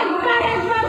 একবার একবার